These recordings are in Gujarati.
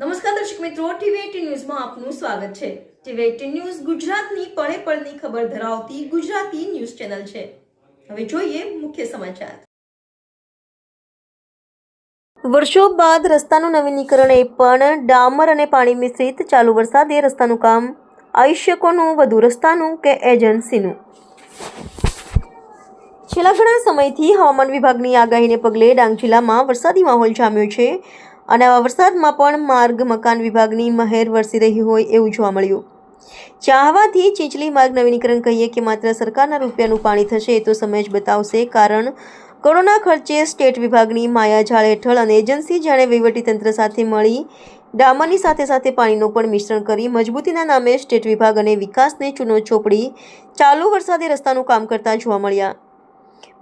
નમસ્કાર દર્શક મિત્રો ટીવી ન્યૂઝમાં આપનું સ્વાગત છે. ટીવી ન્યૂઝ ગુજરાતની પળે પળની ખબર ધરાવતી ગુજરાતી ન્યૂઝ ચેનલ છે. હવે જોઈએ મુખ્ય સમાચાર. વર્ષો બાદ રસ્તાનું નવીનીકરણ એ પણ ડામર અને પાણી મિશ્રિત ચાલુ વરસાદે રસ્તાનું કામ. આયુષ્યકોનું વધુ રસ્તાનું કે એજન્સીનું? છેલ્લા ઘણા સમયથી હવામાન વિભાગની આગાહીને પગલે ડાંગ જિલ્લામાં વરસાદી માહોલ જામ્યો છે. અને આવા વરસાદમાં પણ માર્ગ, મકાન વિભાગની મહેર વરસી રહી હોય એવું જોવા મળ્યું. ચાહવાથી ચીંચલી માર્ગ નવીનીકરણ કહીએ કે માત્ર સરકારના રૂપિયાનું પાણી થશે એ તો સમય જ બતાવશે કારણ કરોડના ખર્ચે સ્ટેટ વિભાગની માયાજાળ હેઠળ અને એજન્સી જાણે વહીવટીતંત્ર સાથે મળી ડામરની સાથે સાથે પાણીનું પણ મિશ્રણ કરી મજબૂતીના નામે સ્ટેટ વિભાગ અને વિકાસને ચૂનો ચોપડી ચાલુ વરસાદે રસ્તાનું કામ કરતા જોવા મળ્યા.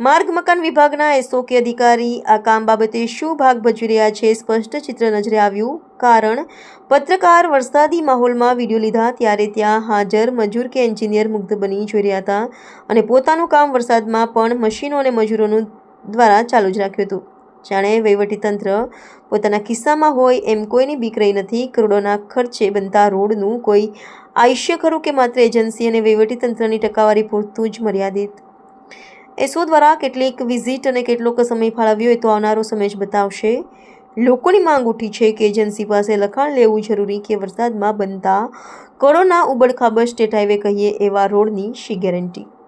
માર્ગ મકાન વિભાગના એસઓકે અધિકારી આ કામ બાબતે શું ભાગ ભજવી રહ્યા છે સ્પષ્ટ ચિત્ર નજરે આવ્યું. કારણ, પત્રકાર વરસાદી માહોલમાં વીડિયો લીધા ત્યારે ત્યાં હાજર મજૂર કે એન્જિનિયર મુગ્ધ બની જોઈ રહ્યા હતા અને પોતાનું કામ વરસાદમાં પણ મશીનો અને મજૂરોનું દ્વારા ચાલુ જ રાખ્યું હતું. જાણે વહીવટીતંત્ર પોતાના કિસ્સામાં હોય એમ કોઈની બીક રહી નથી, કરોડોના ખર્ચે બનતા રોડનું કોઈ આયુષ્ય ખરું કે માત્ર એજન્સી અને વહીવટીતંત્રની ટકાવારી પૂરતું જ મર્યાદિત? એસો દ્વારા કેટલીક વિઝિટ અને કેટલોક સમય ફાળવ્યો હોય તો આવનારો સમય જ બતાવશે. લોકોની માંગ ઉઠી છે કે એજન્સી પાસે લખાણ લેવું જરૂરી કે વરસાદમાં બનતા કરોના ઉબડખાબડ સ્ટેટ હાઈવે કહીએ એવા રોડની શી ગેરંટી